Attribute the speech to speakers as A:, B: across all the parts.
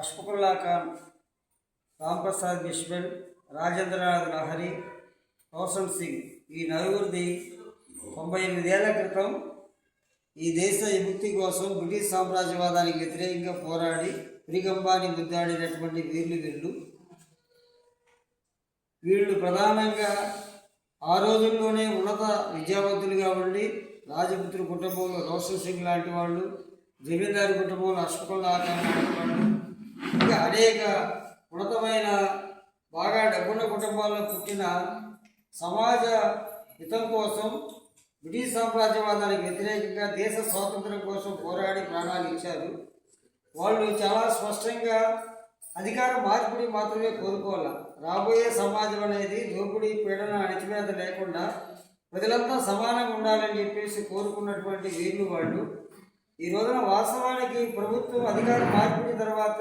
A: అష్ఫకుల్లా ఖాన్ రాంప్రసాద్ బిష్బల్ రాజేంద్రనాథ్ లహరి రోషన్ సింగ్ ఈ నలుగురిది తొంభై ఎనిమిదేళ్ళ క్రితం ఈ దేశ విముక్తి కోసం బ్రిటిష్ సామ్రాజ్యవాదానికి వ్యతిరేకంగా పోరాడి పురిగంబాని ముద్దాడినటువంటి వీరులు వీళ్ళు. వీళ్ళు ప్రధానంగా ఆ రోజుల్లోనే ఉన్నత విద్యావంతులుగా ఉండి రాజపుత్రి కుటుంబంలో రోషన్ సింగ్ లాంటి వాళ్ళు జమీందారు కుటుంబంలో అశ్వకుల్లా లాంటి వాళ్ళు ఇంకా అనేక ఉన్నతమైన బాగా డబ్బున్న కుటుంబాల్లో పుట్టిన సమాజ హితం కోసం బ్రిటిష్ సామ్రాజ్యవాదానికి వ్యతిరేకంగా దేశ స్వాతంత్రం కోసం పోరాడి ప్రాణాలు ఇచ్చారు. వాళ్ళు చాలా స్పష్టంగా అధికార మార్పిడి మాత్రమే కోరుకోవాలి. రాబోయే సమాజం అనేది దోపిడీ పీడన అణిచివేత లేకుండా ప్రజలంతా సమానంగా ఉండాలని చెప్పేసి కోరుకున్నటువంటి వీళ్ళు వాళ్ళు. ఈ రోజున వాస్తవానికి ప్రభుత్వం అధికార మార్పిడి తర్వాత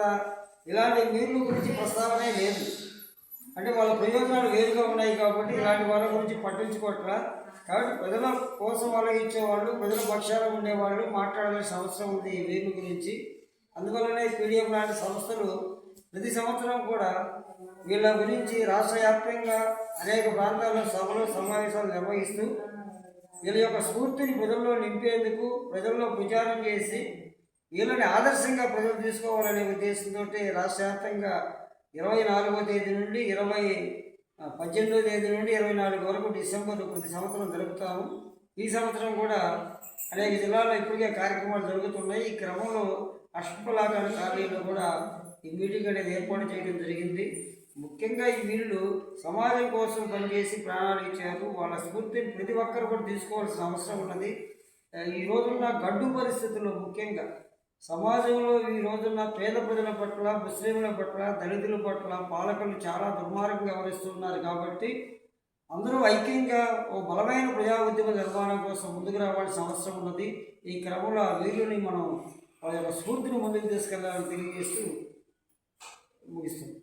A: ఇలాంటి వీళ్ళ గురించి ప్రస్తావనే లేదు. అంటే వాళ్ళ ప్రయోజనాలు వేరుగా ఉన్నాయి కాబట్టి ఇలాంటి వాళ్ళ గురించి పట్టించుకోవట్లా కాబట్టి ప్రజల కోసం ఇచ్చేవాళ్ళు ప్రజల పక్షాన ఉండేవాళ్ళు మాట్లాడాల్సిన అవసరం ఉంది ఈ వీళ్ళు గురించి. అందువల్లనే పీడిఎం లాంటి సంస్థలు ప్రతి సంవత్సరం కూడా వీళ్ళ గురించి రాష్ట్ర వ్యాప్తంగా అనేక ప్రాంతాల్లో సభలు సమావేశాలు నిర్వహిస్తూ వీళ్ళ యొక్క స్ఫూర్తిని ప్రజల్లో నింపేందుకు ప్రజల్లో ప్రచారం చేసి వీళ్ళని ఆదర్శంగా ప్రజలు తీసుకోవాలనే ఉద్దేశంతో రాష్ట్ర వ్యాప్తంగా ఇరవై నాలుగో తేదీ నుండి ఇరవై పద్దెనిమిదో తేదీ నుండి ఇరవై నాలుగు వరకు డిసెంబర్ ప్రతి సంవత్సరం జరుపుతాము. ఈ సంవత్సరం కూడా అనేక జిల్లాల్లో ఇప్పటికే కార్యక్రమాలు జరుగుతున్నాయి. ఈ క్రమంలో అష్టపలాకాల కార్యాలయంలో కూడా ఈ మీటింగ్ అనేది ఏర్పాటు చేయడం జరిగింది. ముఖ్యంగా ఈ వీళ్ళు సమాజం కోసం పనిచేసి ప్రాణాలు ఇచ్చారు. వాళ్ళ స్ఫూర్తిని ప్రతి ఒక్కరు కూడా తీసుకోవాల్సిన అవసరం ఉన్నది. ఈ రోజున్న గడ్డు పరిస్థితుల్లో ముఖ్యంగా సమాజంలో ఈ రోజున్న పేద ప్రజల పట్ల ముస్లింల పట్ల దళితుల పట్ల పాలకులు చాలా దుర్మార్గంగా వ్యవహరిస్తున్నారు కాబట్టి అందరూ ఐక్యంగా ఓ బలమైన ప్రజా ఉద్యమ నిర్మాణం కోసం ముందుకు రావాల్సిన అవసరం ఉన్నది. ఈ క్రమంలో ఆ వీరుని మనం వాళ్ళ యొక్క స్ఫూర్తిని ముందుకు తీసుకెళ్ళాలని తెలియజేస్తూ ముగిస్తుంది